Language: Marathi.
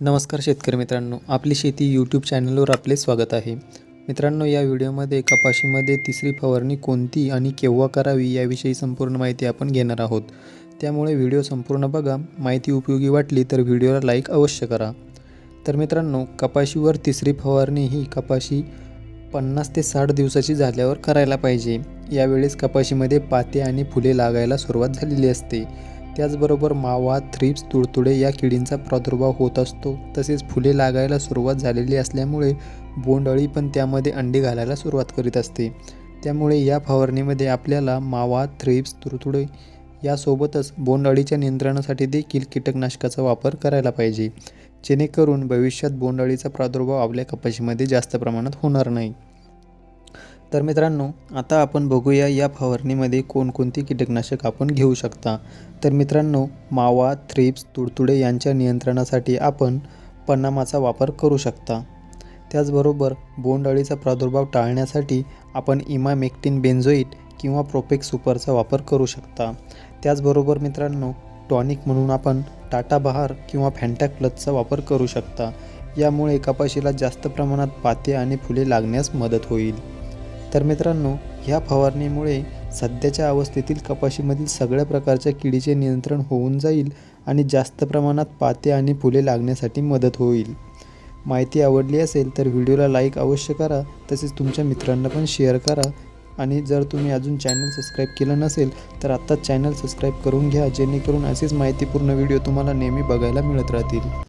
नमस्कार शेतकरी मित्रांनो आपली शेती यूट्यूब चॅनलवर आपले स्वागत आहे. मित्रांनो या व्हिडिओमध्ये कपाशीमध्ये तिसरी फवारणी कोणती आणि केव्हा करावी याविषयी संपूर्ण माहिती आपण घेणार आहोत. त्यामुळे व्हिडिओ संपूर्ण बघा माहिती उपयोगी वाटली तर व्हिडिओला लाईक अवश्य करा. तर मित्रांनो कपाशीवर तिसरी फवारणी ही कपाशी पन्नास ते साठ दिवसाची झाल्यावर करायला पाहिजे. यावेळेस कपाशीमध्ये पाते आणि फुले लागायला सुरुवात झालेली असते. त्याचबरोबर मावा थ्रिप्स तुडतुडे या किडींचा प्रादुर्भाव होत असतो. तसेच फुले लागायला सुरुवात झालेली असल्यामुळे बोंडअळी पण त्यामध्ये अंडी घालायला सुरुवात करीत असते. त्यामुळे या फवारणीमध्ये आपल्याला मावा थ्रिप्स तुडतुडे यासोबतच बोंडअळीच्या नियंत्रणासाठी देखील कीटकनाशकाचा वापर करायला पाहिजे. जेणेकरून भविष्यात बोंडअळीचा प्रादुर्भाव आपल्या कपाशीमध्ये जास्त प्रमाणात होणार नाही. तर मित्रांनो आता आपण बघूया या फवारणीमध्ये कोणकोणती कीटकनाशक आपण घेऊ शकता. तर मित्रांनो मावा थ्रिप्स तुडतुडे यांच्या नियंत्रणासाठी आपण पन्नामाचा वापर करू शकता. त्याचबरोबर बोंडअळीचा प्रादुर्भाव टाळण्यासाठी आपण इमामेक्टिन बेन्झोईट किंवा प्रोपेक सुपरचा वापर करू शकता. त्याचबरोबर मित्रांनो टॉनिक म्हणून आपण टाटा बहार किंवा फॅन्टा प्लसचा वापर करू शकता. यामुळे कपाशीला जास्त प्रमाणात पाते आणि फुले लागण्यास मदत होईल. तर मित्रांनो ह्या फवारणीमुळे सध्याच्या अवस्थेतील कपाशीमधील सगळ्या प्रकारच्या किडीचे नियंत्रण होऊन जाईल आणि जास्त प्रमाणात पाते आणि फुले लागण्यासाठी मदत होईल. माहिती आवडली असेल तर व्हिडिओला लाईक अवश्य करा तसेच तुमच्या मित्रांना पण शेअर करा आणि जर तुम्ही अजून चॅनल सबस्क्राईब केलं नसेल तर आत्ताच चॅनल सबस्क्राईब करून घ्या जेणेकरून असेच माहितीपूर्ण व्हिडिओ तुम्हाला नेहमी बघायला मिळत राहतील.